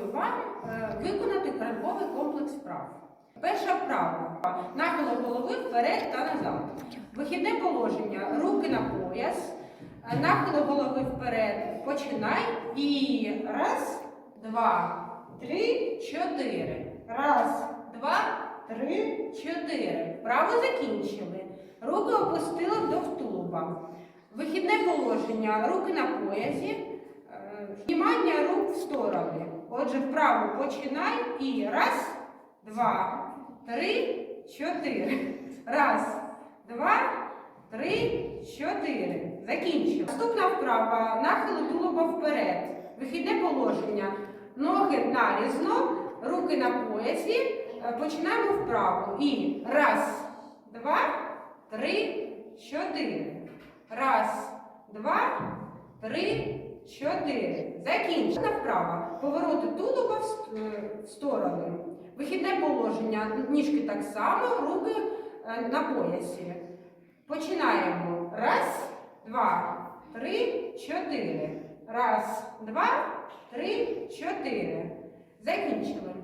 пропоную вам е, виконати передковий комплекс вправ. Перша вправа нахило голови вперед та назад. Вихідне положення, руки на пояс, е, нахило голови вперед. Починай. І раз, два, три, чотири. Раз, два, три, чотири. Вправо закінчили. Руки опустили до втулуба. Вихідне положення, руки на поясі сторони. Отже, вправо починай і раз, два, три, чотири. Раз, два, три, чотири. Закінчили. Наступна вправа. Нахил тулуба вперед. Вихідне положення. Ноги нарізно, руки на поясі. Е, Починаємо вправо. І раз, два, три, чотири. Раз, два, три, чотири. Закінчена вправа. Повороти тулуба е, в сторони. Вихідне положення. Ніжки так само, руки е, на поясі. Починаємо. Раз, два, три, чотири. Раз, два, три, чотири. Закінчили.